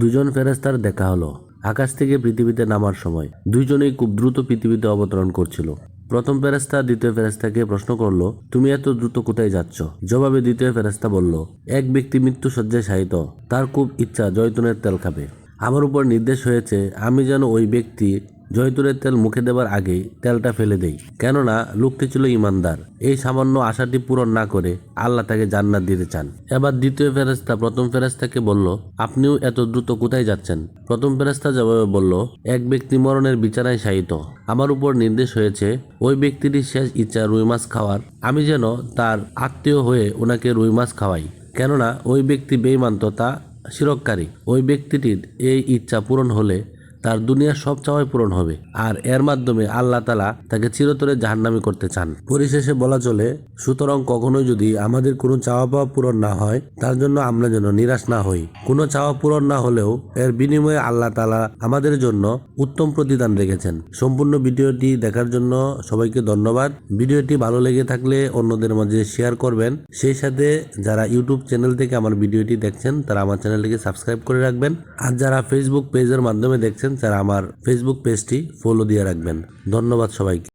দুজন ফেরেস্তার দেখা হলো। আকাশ থেকে পৃথিবীতে নামার সময়। দুইজনেই খুব দ্রুত পৃথিবীতে অবতরণ করছিল। প্রথম ফেরেস্তা দ্বিতীয় ফেরেস্তাকে প্রশ্ন করল, তুমি এত দ্রুত কোথায় যাচ্ছ? জবাবে দ্বিতীয় ফেরেস্তা বলল, এক ব্যক্তি মৃত্যু শয্যায় সাহিত তার খুব ইচ্ছা জয়তুনের তেল খাবে। আমার উপর নির্দেশ হয়েছে, আমি যেন ওই ব্যক্তি জয়তুরের তেল মুখে দেবার আগেই তেলটা ফেলে দেই। কেননা, লোকটি ছিল ইমানদার। এই সামান্য আশাটি পূরণ না করে আল্লাহ তাকে জান্নাত দিতে চান। এবার দ্বিতীয় ফেরেস্তা প্রথম ফেরেস্তাকে বলল, আপনিও এত দ্রুত কোথায় যাচ্ছেন? প্রথম ফেরেস্তা জবাবে বলল, এক ব্যক্তি মরণের বিছানায় শায়িত। আমার উপর নির্দেশ হয়েছে, ওই ব্যক্তিটির শেষ ইচ্ছা রুই মাছ খাওয়ার। আমি যেন তার আত্মীয় হয়ে ওনাকে রুই মাছ খাওয়াই। কেননা, ওই ব্যক্তি বেইমান্ত তা শিরককারী ওই ব্যক্তিটির এই ইচ্ছা পূরণ হলে তার দুনিয়ার সব চাওয়াই পূরণ হবে। আর এর মাধ্যমে আল্লাহ তালা তাকে চিরতরে জাহান্নামি করতে চান। পরিশেষে বলা চলে, সুতরাং কখনোই যদি আমাদের কোনো চাওয়া পাওয়া পূরণ না হয়, তার জন্য আমরা যেন নিরাশ না হই। কোনো চাওয়া পূরণ না হলেও এর বিনিময়ে আল্লাহ তালা আমাদের জন্য উত্তম প্রতিদান রেখেছেন। সম্পূর্ণ ভিডিওটি দেখার জন্য সবাইকে ধন্যবাদ। ভিডিওটি ভালো লেগে থাকলে অন্যদের মাঝে শেয়ার করবেন। সেই সাথে যারা ইউটিউব চ্যানেল থেকে আমার ভিডিওটি দেখছেন, তারা আমার চ্যানেলটিকে সাবস্ক্রাইব করে রাখবেন। আর যারা ফেসবুক পেজের মাধ্যমে দেখছেন তারা আমার ফেসবুক পেজটি ফলো দিয়ে রাখবেন। ধন্যবাদ সবাইকে।